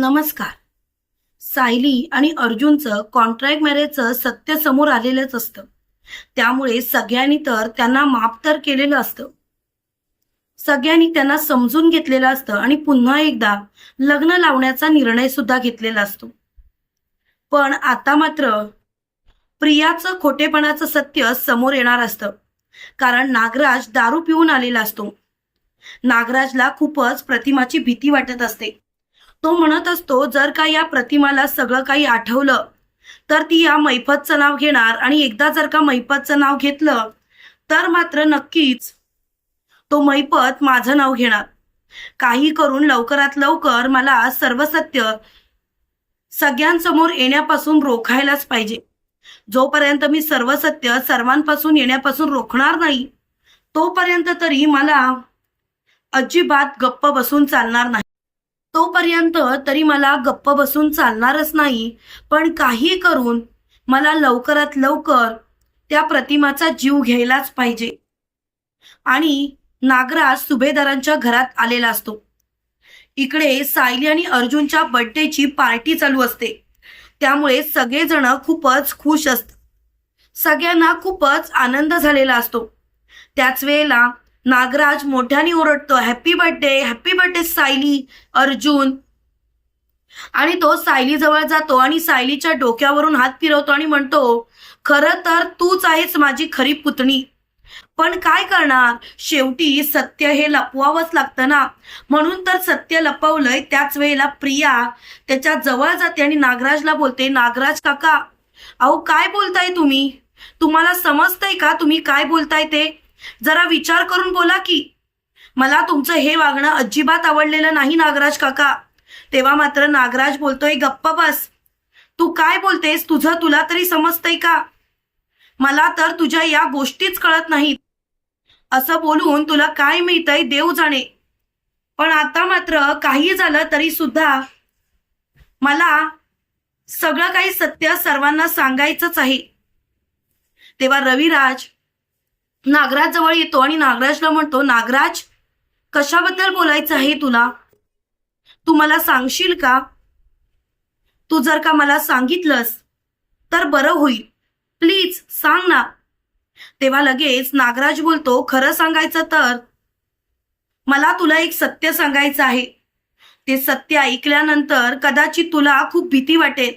नमस्कार. सायली आणि अर्जुनचं कॉन्ट्रॅक्ट मॅरेजचं सत्य समोर आलेलंच असतं. त्यामुळे सगळ्यांनी तर त्यांना माफ तर केलेलं असतं. सगळ्यांनी त्यांना समजून घेतलेलं असतं आणि पुन्हा एकदा लग्न लावण्याचा निर्णय सुद्धा घेतलेला असतो. पण आता मात्र प्रियाचं खोटेपणाचं सत्य समोर येणार असतं. कारण नागराज दारू पिऊन आलेला असतो. नागराजला खूपच प्रतिमाची भीती वाटत असते. तो म्हणत असतो जर का या प्रतिमाला सगळं काही आठवलं तर ती या मैफतचं नाव घेणार. आणि एकदा जर का मैफतचं नाव घेतलं तर मात्र नक्कीच तो मैपत माझं नाव घेणार. काही करून लवकरात लवकर मला सर्व सत्य सगळ्यांसमोर येण्यापासून रोखायलाच पाहिजे. जोपर्यंत मी सर्व सत्य सर्वांपासून येण्यापासून रोखणार नाही तोपर्यंत तरी मला अजिबात गप्प बसून चालणार नाही. तोपर्यंत तरी मला गप्प बसून चालणारच नाही. पण काही करून मला लवकरात लवकर त्या प्रतिमाचा जीव घ्यायलाच पाहिजे. आणि नागराज सुभेदारांच्या घरात आलेला असतो. इकडे सायली आणि अर्जुनच्या बर्थडेची पार्टी चालू असते. त्यामुळे सगळेजण खूपच खुश असतात. सगळ्यांना खूपच आनंद झालेला असतो. त्याच वेळेला नागराज मोठ्याने ओरडतो happy birthday happy birthday Sayali Arjun. आणि तो सायली जवळ जातो आणि सायलीच्या डोक्यावरून हात फिरवतो आणि म्हणतो खरं तर तूच आहेस माझी खरी पुतणी. पण काय करणार? शेवटी सत्य हे लपवावंच लागतं ना. म्हणून तर सत्य लपवलंय त्याच वेळेला प्रिया त्याच्याजवळ जाते आणि नागराजला बोलते नागराज काका अहो काय बोलताय तुम्ही? तुम्हाला समजतंय का तुम्ही काय बोलताय ते? जरा विचार करून बोला की. मला तुमचं हे वागणं अजिबात आवडलेलं नाही नागराज काका. तेव्हा मात्र नागराज बोलतोय गप्प बस. तू काय बोलतेस? तुझं तुला तरी समजतंय का? मला तर तुझ्या या गोष्टीच कळत नाहीत असं बोलून तुला काय मिळतंय देव जाणे. पण आता मात्र काही झालं तरी सुद्धा मला सगळं काही सत्य सर्वांना सांगायचंच आहे. तेव्हा रविराज नागराज जवळ येतो आणि नागराजला म्हणतो नागराज कशाबद्दल बोलायचं आहे तुला? तू मला सांगशील का? तू जर का मला सांगितलंस तर बरं होईल. प्लीज सांग ना. तेव्हा लगेच नागराज बोलतो खरं सांगायचं तर मला तुला एक सत्य सांगायचं आहे. ते सत्य ऐकल्यानंतर कदाचित तुला खूप भीती वाटेल.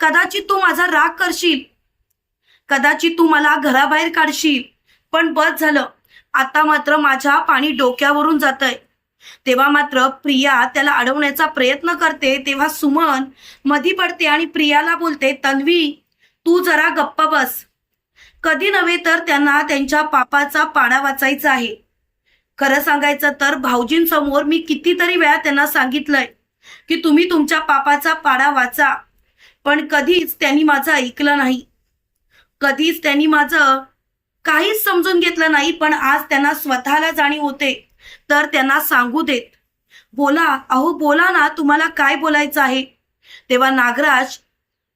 कदाचित तू माझा राग करशील. कदाचित तू मला घराबाहेर काढशील. पण बस झालं. आता मात्र माझ्या पाणी डोक्यावरून जातंय. तेव्हा मात्र प्रिया त्याला अडवण्याचा प्रयत्न करते तेव्हा सुमन मधी पडते आणि प्रियाला बोलते तन्वी तू जरा गप्प बस. कधी नव्हे तर त्यांना त्यांच्या पापाचा पाडा वाचायचा आहे. खरं सांगायचं तर भाऊजींसमोर मी कितीतरी वेळा त्यांना सांगितलंय की तुम्ही तुमच्या पापाचा पाडा वाचा. पण कधीच त्यांनी माझं ऐकलं नाही. कधीच त्यांनी माझं काहीच समजून घेतलं नाही पण आज त्यांना स्वतःला जाणीव होते. तर त्यांना सांगू देत. बोला अहो बोला ना तुम्हाला काय बोलायचं आहे? तेव्हा नागराज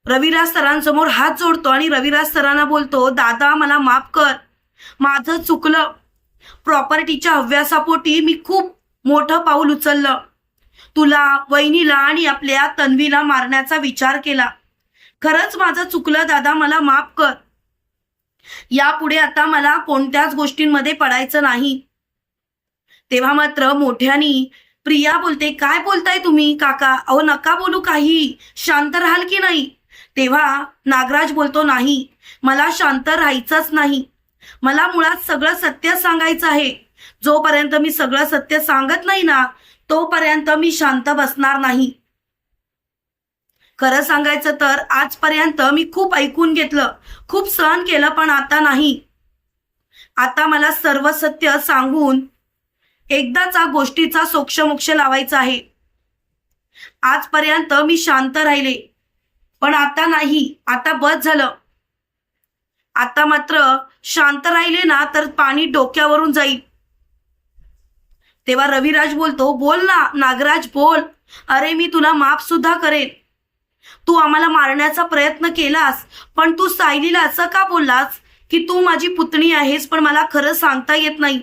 रविराज सरांसमोर हात जोडतो आणि रविराज सरांना बोलतो दादा मला माफ कर. माझं चुकलं. प्रॉपर्टीच्या हव्यासापोटी मी खूप मोठं पाऊल उचललं. तुला वहिनीला आणि आपल्या तन्वीला मारण्याचा विचार केला. खरंच माझं चुकलं दादा मला माफ कर. यापुढे आता मला कोणत्याच गोष्टींमध्ये पडायचं नाही. तेव्हा मात्र मोठ्यानी प्रिया बोलते काय बोलताय तुम्ही काका? अहो नका बोलू काही. शांत राहाल की नाही? तेव्हा नागराज बोलतो नाही. मला शांत राहायचंच नाही. मला मुळात सगळं सत्य सांगायचं आहे. जोपर्यंत मी सगळं सत्य सांगत नाही ना तोपर्यंत मी शांत बसणार नाही. खरं सांगायचं तर आजपर्यंत मी खूप ऐकून घेतलं. खूप सहन केलं पण आता नाही. आता मला सर्व सत्य सांगून एकदाचा गोष्टीचा सोक्षमोक्ष लावायचा आहे. आजपर्यंत मी शांत राहिले. पण आता नाही. आता बस झालं. आता मात्र शांत राहिले ना तर पाणी डोक्यावरून जाईल. तेव्हा रविराज बोलतो बोल ना नागराज बोल. अरे मी तुला माफ सुद्धा करेन. तू आम्हाला मारण्याचा प्रयत्न केलास पण तू सायलीला असं का बोललास की तू माझी पुतणी आहेस पण मला खरं सांगता येत नाही?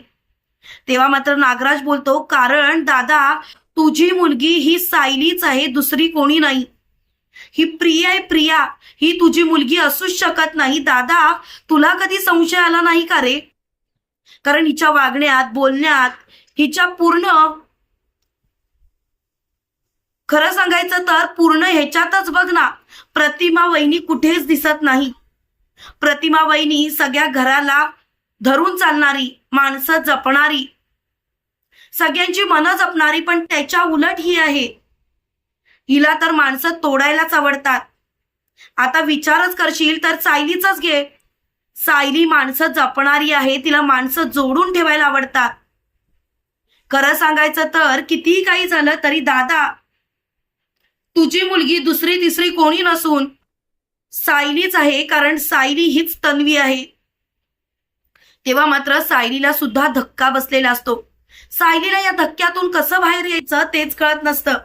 तेव्हा मात्र नागराज बोलतो कारण दादा तुझी मुलगी ही सायलीच आहे दुसरी कोणी नाही. ही प्रिया आहे प्रिया ही तुझी मुलगी असूच शकत नाही. दादा तुला कधी संशय आला नाही का रे? कारण हिच्या वागण्यात बोलण्यात हिच्या पूर्ण खरं सांगायचं तर पूर्ण ह्याच्यातच बघ ना प्रतिमा वहिनी कुठेच दिसत नाही. प्रतिमा वहिनी सगळ्या घराला धरून चालणारी माणसं जपणारी सगळ्यांची मनं जपणारी पण त्याच्या उलट ही आहे. हिला तर माणसं तोडायलाच आवडतात. आता विचारच करशील तर सायलीच घे. सायली माणसं जपणारी आहे तिला माणसं जोडून ठेवायला आवडतात. खरं सांगायचं तर कितीही काही झालं तरी दादा तुझी मुलगी दुसरी तिसरी कोणी नसून सायलीच आहे कारण सायली हीच तन्वी आहे. तेव्हा मात्र सायलीला सुद्धा धक्का बसलेला असतो. सायलीला या धक्क्यातून कसं बाहेर यायचं तेच कळत नसतं.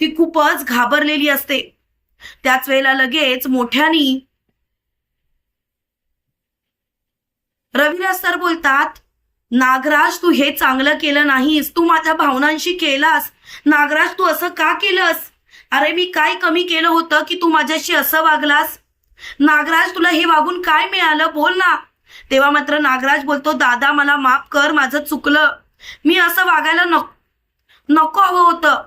ती खूपच घाबरलेली असते. त्याच वेळेला लगेच मोठ्यानी रविराज सर बोलतात नागराज तू हे चांगलं केलं नाहीस. तू माझ्या भावनांशी केलास. नागराज तू असं का केलंस? अरे मी काय कमी केलं होतं की तू माझ्याशी असं वागलास? नागराज तुला हे वागून काय मिळालं? बोल ना. तेव्हा मात्र नागराज बोलतो दादा मला माफ कर माझं चुकलं. मी असं वागायला नको नको हवं होतं.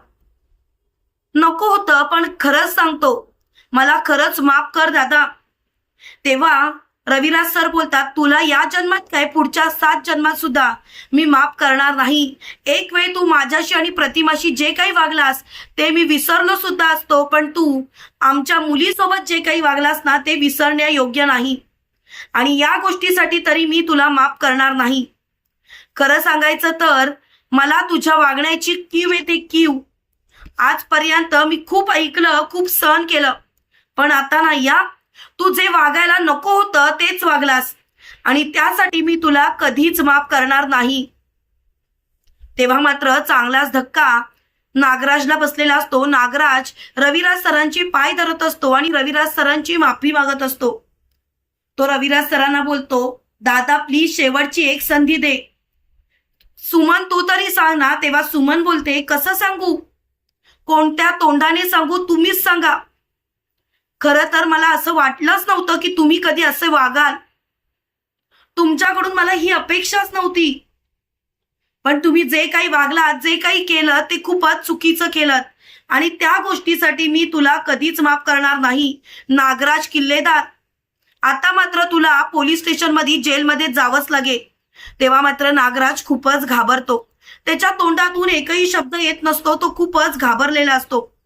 नको होतं पण खरंच सांगतो. मला खरंच माफ कर दादा. तेव्हा रविराज सर बोलतात तुला या जन्मात काय? पुढच्या सात जन्मात सुद्धा मी माफ करणार नाही. एक वेळ तू माझ्याशी आणि प्रतिमाशी जे काही वागलास ते मी विसरलो सुद्धा असतो पण तू आमच्या मुलीसोबत जे काही वागलास ना ते विसरण्या योग्य नाही. आणि या गोष्टीसाठी तरी मी तुला माफ करणार नाही. खरं सांगायचं तर मला तुझ्या वागण्याची कीव येते कीव. आजपर्यंत मी खूप ऐकलं खूप सहन केलं. पण आता ना या तू जे वागायला नको होतं तेच वागलास. आणि त्यासाठी मी तुला कधीच माफ करणार नाही. तेव्हा मात्र चांगलाच धक्का. नागराजला बसलेला असतो. नागराज रविराज सरांची पाय धरत असतो आणि रविराज सरांची माफी मागत असतो. तो रविराज सरांना बोलतो दादा प्लीज शेवटची एक संधी दे. सुमन तू तरी सांग ना. तेव्हा सुमन बोलते कसं सांगू? कोणत्या तोंडाने सांगू तुम्हीच सांगा. खरं तर मला असं वाटलंच नव्हतं की तुम्ही कधी असे वागाल. तुमच्याकडून मला ही अपेक्षाच नव्हती. पण तुम्ही जे काही वागलात जे काही केलं ते खूपच चुकीचं केलं. आणि त्या गोष्टीसाठी मी तुला कधीच माफ करणार नाही. नागराज किल्लेदार. आता मात्र तुला पोलीस स्टेशनमध्ये जेलमध्ये जावंच लागे तेव्हा मात्र नागराज खूपच घाबरतो. त्याच्या तोंडातून एकही शब्द येत नसतो तो खूपच घाबरलेला असतो.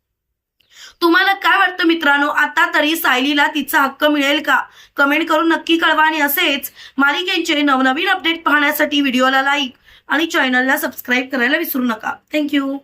तुम्हाला काय वाटतं मित्रांनो? आता तरी सायलीला तिचा हक्क मिळेल का? कमेंट करून नक्की कळवा आणि असेच मालिकेचे नवनवीन अपडेट पाहण्यासाठी व्हिडिओला लाईक आणि चॅनलला सबस्क्राईब करायला विसरू नका. थँक्यू